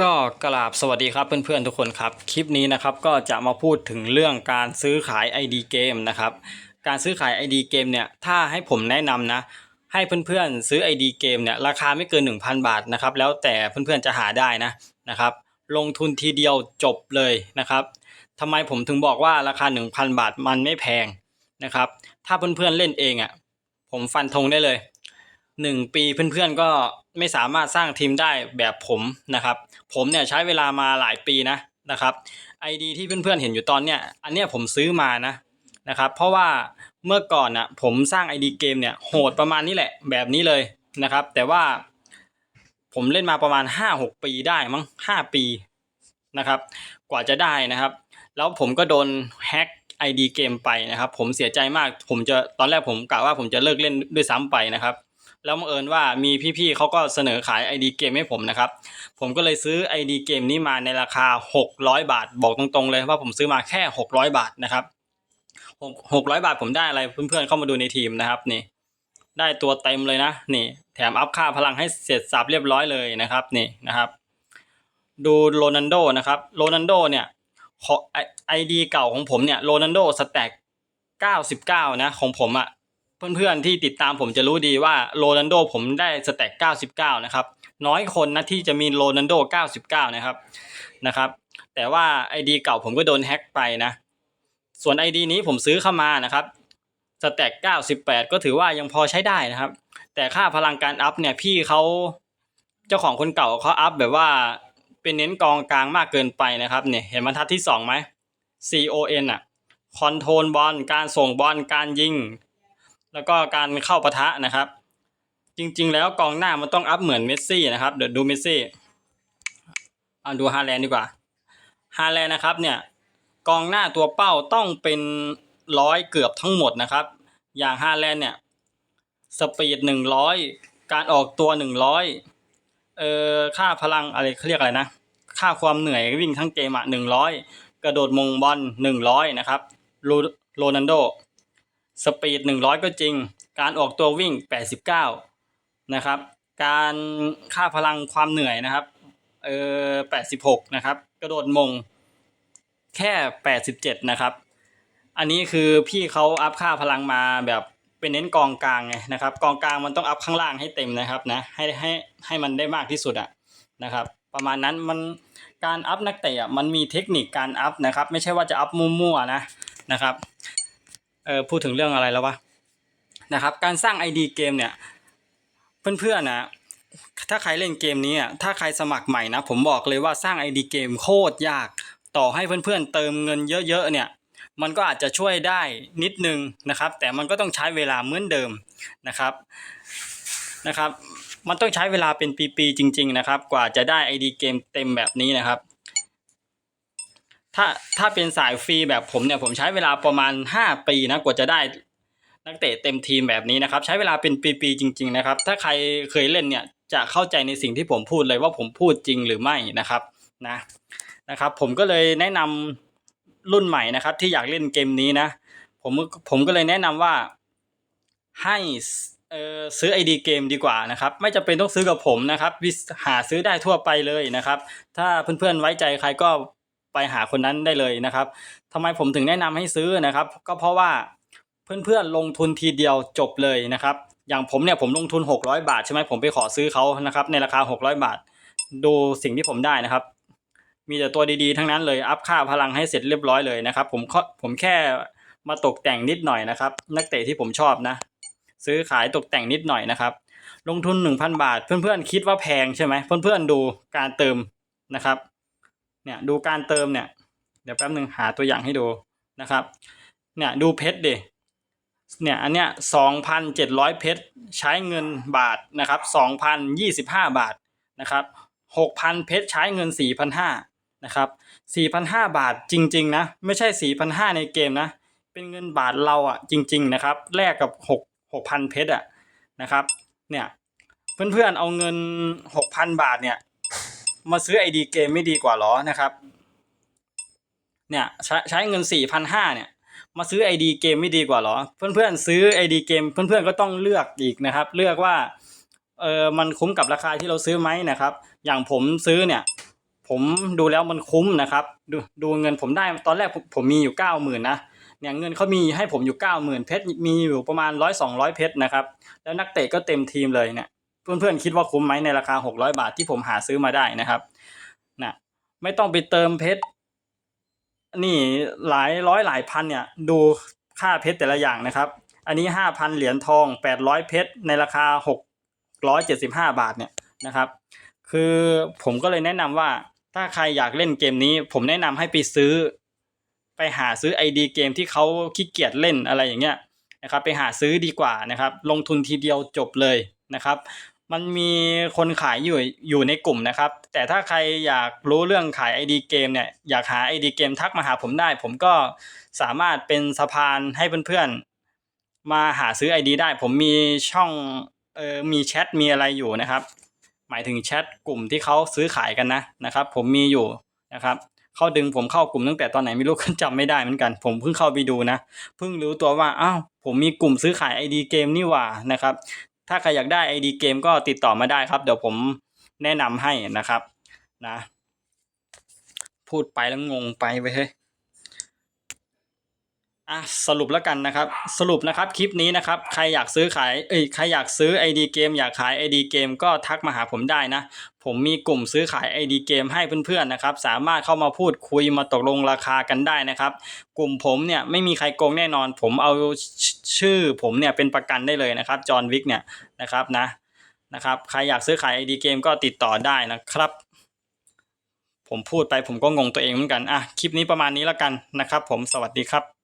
ก็กราบสวัสดีครับเพื่อนๆทุกคนครับ คลิปนี้นะครับก็จะมาพูดถึงเรื่องการซื้อขาย ID เกมนะครับการซื้อขาย ID เกมเนี่ยถ้าให้ผมแนะนำนะ ให้เพื่อนๆซื้อ ID เกมเนี่ยราคาไม่เกิน 1,000 บาทนะครับแล้วแต่เพื่อนๆจะหาได้นะนะครับลงทุนทีเดียวจบเลยนะครับทำไมผมถึงบอกว่าราคา 1,000 บาทมันไม่แพงนะครับถ้าเพื่อนๆเล่นเองอะผมฟันธงได้เลย หนึ่งปีเพื่อนๆก็ไม่สามารถสร้างทีมได้แบบผมนะครับ ผมเนี่ยใช้เวลามาหลายปีนะนะครับ ID ที่เพื่อนๆเห็นอยู่ตอนเนี้ยอันเนี้ยผมซื้อมานะนะครับ เพราะว่าเมื่อก่อนอะผมสร้าง ID เกมเนี่ยโหดประมาณนี้แหละแบบนี้เลยนะครับ แต่ว่าผมเล่นมาประมาณ 5-6 ปีได้มั้ง 5 ปีนะครับ กว่าจะได้นะครับ แล้วผมก็โดนแฮ็ก ID เกมไปนะครับ ผมเสียใจมากผมจะตอนแรกผมกะว่าผมจะเลิกเล่นด้วยซ้ำไปนะครับ แล้วบังเอิญว่ามีพี่ๆเขาก็เสนอขาย ID เกมให้ผมนะครับ ผมก็เลยซื้อ ID เกมนี้มาในราคา 600 บาท บอกตรงๆเลยว่าผมซื้อมาแค่ 600 บาทนะครับ6 600บาทผมได้อะไรเพื่อนๆเข้ามาดูในทีมนะครับนี่ ได้ตัวเต็มเลยนะนี่ แถมอัพค่าพลังให้เสร็จสับเรียบร้อยเลยนะครับนี่นะครับ ดูโรนันโดนะครับโรนันโดเนี่ยไอดีเก่าของผมเนี่ยโรนันโดสแต็ก99 นะ ของผมอะ่ะ เพื่อนๆที่ติดตามผมจะรู้ดีว่าโรนันโดผมได้สแต็ก99 นะครับ น้อยคนนะที่จะมีโรนันโด 99 นะครับนะครับ แต่ว่า ID เก่าผมก็โดนแฮ็กไปนะ ส่วน ID นี้ผมซื้อเข้ามานะครับสแต็ก98 ก็ถือว่ายังพอใช้ได้นะครับ แต่ค่าพลังการอัพเนี่ยพี่เขาเจ้าของคนเก่าเขาอัพแบบว่าเป็นเน้นกองกลางมากเกินไปนะครับเนี่ยเห็นบรรทัดที่2ไหม CON อะคอนโทรลบอลการส่งบอลการยิง แล้วก็การเข้าปะทะนะครับ จริง ๆ แล้วกองหน้ามันต้องอัพเหมือนเมสซี่นะครับเดี๋ยวดูเมสซี่เอาดูฮาแลนด์ดีกว่าฮาแลนด์นะครับเนี่ยกองหน้าตัวเป้าต้องเป็นร้อยเกือบทั้งหมดนะครับ อย่างฮาแลนด์เนี่ยสปีดหนึ่งร้อยการออกตัวหนึ่งร้อยเอ่อค่าพลังอะไรเขาเรียกอะไรนะ ค่าความเหนื่อยวิ่งทั้งเกมอะหนึ่งร้อยกระโดดมงบอลหนึ่งร้อยนะครับโรนันโด สปีดหนึ่งร้อยก็จริง การออกตัววิ่งแปดสิบเก้านะครับ การค่าพลังความเหนื่อยนะครับ เออแปดสิบหกนะครับ กระโดดมงแค่แปดสิบเจ็ดนะครับ อันนี้คือพี่เขาอัพค่าพลังมาแบบเป็นเน้นกองกลางไงนะครับ กองกลางมันต้องอัพข้างล่างให้เต็มนะครับนะ ให้ให้ให้มันได้มากที่สุดอะนะครับ ประมาณนั้นมันการอัพนักเตะอะมันมีเทคนิคการอัพนะครับ ไม่ใช่ว่าจะอัพมั่วๆนะนะครับ เออพูดถึงเรื่องอะไรแล้ววะนะครับ การสร้าง ID เกมเนี่ย เพื่อนๆนะถ้าใครเล่นเกมนี้อะถ้าใครสมัครใหม่นะ ผมบอกเลยว่าสร้าง ID เกมโคตรยาก ต่อให้เพื่อนๆเติมเงินเยอะๆเนี่ย มันก็อาจจะช่วยได้นิดนึงนะครับ แต่มันก็ต้องใช้เวลาเหมือนเดิมนะครับนะครับ มันต้องใช้เวลาเป็นปีๆจริง ๆนะครับ กว่าจะได้ ID เกมเต็มแบบนี้นะครับ ถ้าถ้าเป็นสายฟรีแบบผมเนี่ยผมใช้เวลาประมาณ 5 ปีนะกว่าจะได้นักเตะเต็มทีมแบบนี้นะครับ ใช้เวลาเป็นปีๆจริง ๆนะครับ ถ้าใครเคยเล่นเนี่ยจะเข้าใจในสิ่งที่ผมพูดเลยว่าผมพูดจริงหรือไม่นะครับนะนะครับ ผมก็เลยแนะนำรุ่นใหม่นะครับ ที่อยากเล่นเกมนี้นะ ผมผมก็เลยแนะนำว่าให้เออซื้อ ID เกมดีกว่านะครับ ไม่จำเป็นต้องซื้อกับผมนะครับหาซื้อได้ทั่วไปเลยนะครับ ถ้าเพื่อนๆไว้ใจใครก็ ไปหาคนนั้นได้เลยนะครับทำไมผมถึงแนะนำให้ซื้อนะครับ ก็เพราะว่าเพื่อนๆลงทุนทีเดียวจบเลยนะครับ อย่างผมเนี่ยผมลงทุน 600 บาทใช่ไหมผมไปขอซื้อเขานะครับ ในราคา 600 บาท ดูสิ่งที่ผมได้นะครับ มีแต่ตัวดีๆ ทั้งนั้นเลยอัพค่าพลังให้เสร็จเรียบร้อยเลยนะครับ ผมผมแค่มาตกแต่งนิดหน่อยนะครับ นักเตะที่ผมชอบนะ ซื้อขายตกแต่งนิดหน่อยนะครับ ลงทุน 1,000 บาท เพื่อนๆคิดว่าแพงใช่ไหมเพื่อนๆดูการเติมนะครับ เนี่ยดูการเติมเนี่ยเดี๋ยวแป๊บหนึ่งหาตัวอย่างให้ดูนะครับเนี่ยดูเพชรดิเนี่ยอันเนี้ยสองพันเจ็ดร้อยเพชรใช้เงินบาทนะครับสองพันยี่สิบห้าบาทนะครับหกพันเพชรใช้เงินสี่พันห้านะครับสี่พันห้าบาทจริง ๆ นะ ไม่ใช่สี่พันห้าในเกมนะ เป็นเงินบาทเราอะจริง ๆ นะครับแลกกับหกหกพันเพชรอะนะครับเนี่ยเพื่อนๆเอาเงินหกพันบาทเนี่ย มาซื้อไอดีเกมไม่ดีกว่าหรอนะครับ เนี่ยใช้ใช้เงินสี่พันห้าเนี่ย มาซื้อไอดีเกมไม่ดีกว่าหรอ เพื่อนๆซื้อไอดีเกม เพื่อนๆก็ต้องเลือกอีกนะครับ เลือกว่าเออมันคุ้มกับราคาที่เราซื้อไหมนะครับ อย่างผมซื้อเนี่ย ผมดูแล้วมันคุ้มนะครับ ดูดูเงินผมได้ตอนแรกผมผมมีอยู่เก้าหมื่นนะเนี่ยเงินเขามีให้ผมอยู่เก้าหมื่นเพชรมีอยู่ประมาณร้อยสองร้อยเพชรนะครับ แล้วนักเตะก็เต็มทีมเลยเนี่ย เพื่อนๆคิดว่าคุ้มไหมในราคาหกร้อยบาทที่ผมหาซื้อมาได้นะครับนะไม่ต้องไปเติมเพชรนี่หลายร้อยหลายพันเนี่ย ดูค่าเพชรแต่ละอย่างนะครับ อันนี้ห้าพันเหรียญทองแปดร้อยเพชรในราคาหกร้อยเจ็ดสิบห้าบาทเนี่ยนะครับ คือผมก็เลยแนะนำว่าถ้าใครอยากเล่นเกมนี้ ผมแนะนำให้ไปซื้อ ไปหาซื้อ ID เกมที่เขาขี้เกียจเล่นอะไรอย่างเงี้ยนะครับ ไปหาซื้อดีกว่านะครับ ลงทุนทีเดียวจบเลยนะครับ มันมีคนขายอยู่อยู่ในกลุ่มนะครับ แต่ถ้าใครอยากรู้เรื่องขาย ID เกมเนี่ยอยากหา ID เกมทักมาหาผมได้ ผมก็สามารถเป็นสะพานให้เพื่อนๆ มาหาซื้อ ID ได้ ผมมีช่องเออมีแชทมีอะไรอยู่นะครับ หมายถึงแชทกลุ่มที่เขาซื้อขายกันนะนะครับ ผมมีอยู่นะครับเขาดึงผมเข้ากลุ่มตั้งแต่ตอนไหนไม่รู้จำไม่ได้เหมือนกัน ผมเพิ่งเข้าไปดูนะเพิ่งรู้ตัวว่าอ้าวผมมีกลุ่มซื้อขาย ID เกมนี่หว่านะครับ ถ้าใครอยากได้ ID เกมก็ติดต่อมาได้ครับ เดี๋ยวผมแนะนำให้นะครับนะ พูดไปแล้วงงไปไปเฮ้ย อะสรุปแล้วกันนะครับ สรุปนะครับคลิปนี้นะครับใครอยากซื้อขายเอ้ยใครอยากซื้อ ID เกมอยากขาย ID เกมก็ทักมาหาผมได้นะ ผมมีกลุ่มซื้อขาย ID เกมให้เพื่อนๆนะครับ สามารถเข้ามาพูดคุยมาตกลงราคากันได้นะครับ กลุ่มผมเนี่ยไม่มีใครโกงแน่นอน ผมเอาชื่อผมเนี่ยเป็นประกันได้เลยนะครับจอห์นวิกเนี่ยนะครับนะนะครับใครอยากซื้อขาย ID เกมก็ติดต่อได้นะครับ ผมพูดไปผมก็งงตัวเองเหมือนกันอะคลิปนี้ประมาณนี้แล้วกันนะครับ ผมสวัสดีครับ